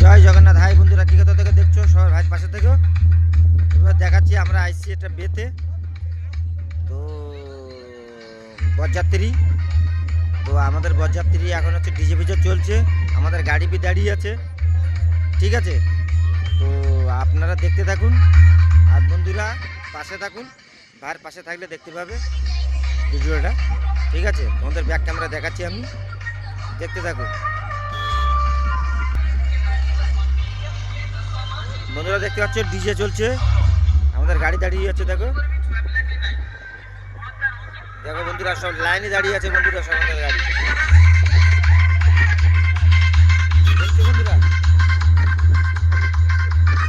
জয় Jagannath. High বন্ধুরা, কি কথা থেকে দেখছ? সবার ভাই পাশে থেকে এবার দেখাচ্ছি, আমরা আইসি এটা বেতে তো, বরযাত্রী। তো আমাদের বরযাত্রী এখন হচ্ছে ডিজে ভিজে চলছে। আমাদের গাড়ি বি দাঁড়িয়ে আছে। ঠিক আছে? তো আপনারা দেখতে থাকুন। আর বন্ধুরা, পাশে থাকুন। ভাইয়ের পাশে থাকলে দেখতে পাবে ভিডিওটা। ঠিক আছে? তোমাদের ব্যাক ক্যামেরা দেখাচ্ছি আমি। দেখতে থাকুন। বন্ধুরা দেখতে পাচ্ছ, ডিজে চলছে। আমাদের গাড়ি দাঁড়িয়ে আছে, দেখো। দেখো বন্ধুরা, সব লাইনে দাঁড়িয়ে আছে বন্ধুরা, সব আমাদের গাড়ি। দেখছ বন্ধুরা?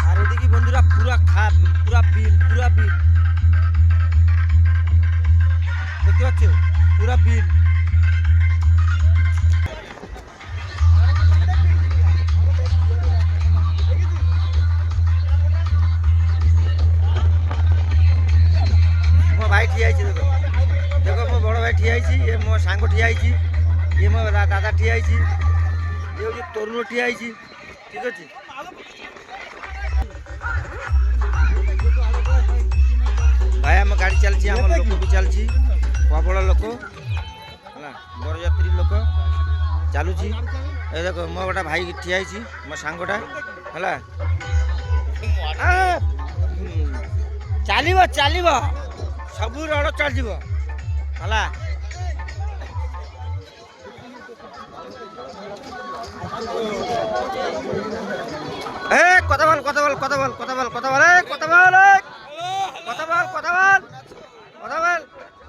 আর এদিকে বন্ধুরা পুরা খা পুরা বিল পুরা বিল। দেখতে পাচ্ছ? পুরা বিল। ମୋ ବଡ଼ ଭାଇ ଠିଆ ହେଇଛି ଇଏ ମୋ ସାଙ୍ଗ ଠିଆ ହେଇଛି ଇଏ ମୋ ଦା- ଦାଦା ଠିଆ ହେଇଛି ଇଏ ହେଉଛି ତରୁଣ ଠିଆ ହେଇଛି ଠିକ୍ ଅଛି ଭାଇ ଆମ ଗାଡ଼ି ଚାଲିଛି ଆମ ଲୋକ ବି ଚାଲିଛି ପ୍ରବଳ ଲୋକ ହେଲା ବରଯାତ୍ରୀ ଲୋକ ଚାଲୁଛି ଏ ଦେଖ ମୋ ଗୋଟେ ଭାଇ ଠିଆ ହେଇଛି ମୋ ସାଙ୍ଗଟା ହେଲା ଆ, ହୁଁ। ଚାଲିବ ଚାଲିବ ସବୁ ରଡ଼ ଚାଲିଯିବ ହେଲା কথা বল কথা বল কথা বল কথা বল কথা বল এ কথা বল এ কথা বল কথা বল কথা বল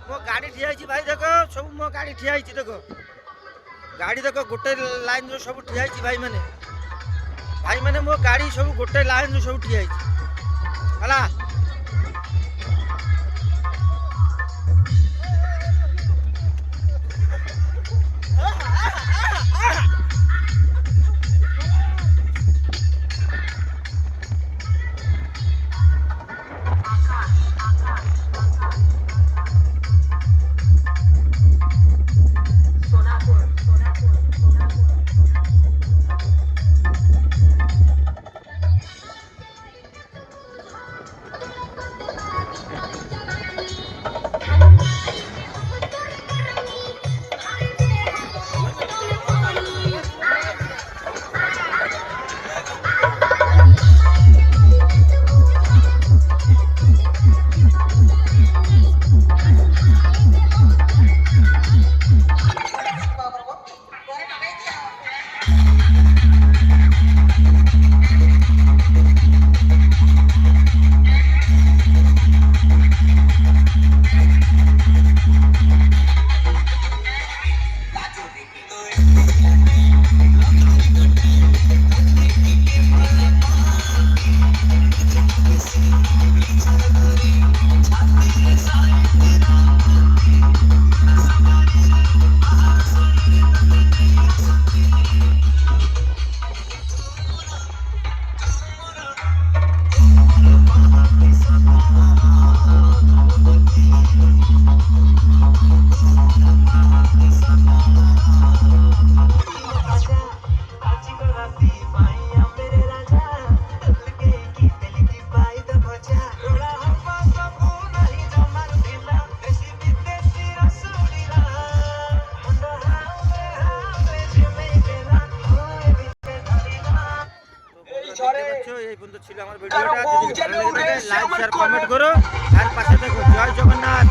ମୋ ଗାଡ଼ି ଠିଆ ହେଇଛି ଭାଇ ଦେଖ ସବୁ ମୋ ଗାଡ଼ି ଠିଆ ହେଇଛି ଦେଖ ଗାଡ଼ି ଦେଖ ଗୋଟେ ଲାଇନ୍ରୁ ସବୁ ଠିଆ ହେଇଛି ଭାଇମାନେ ଭାଇମାନେ ମୋ ଗାଡ଼ି ସବୁ ଗୋଟେ ଲାଇନ୍ରୁ ସବୁ ଠିଆ ହେଇଛି ହେଲା এই পর্যন্ত ছিল আমার ভিডিওটা। যদি ভালো লাগে লাইক কমেন্ট করো। আর পাশে দেখো জয় জগন্নাথ।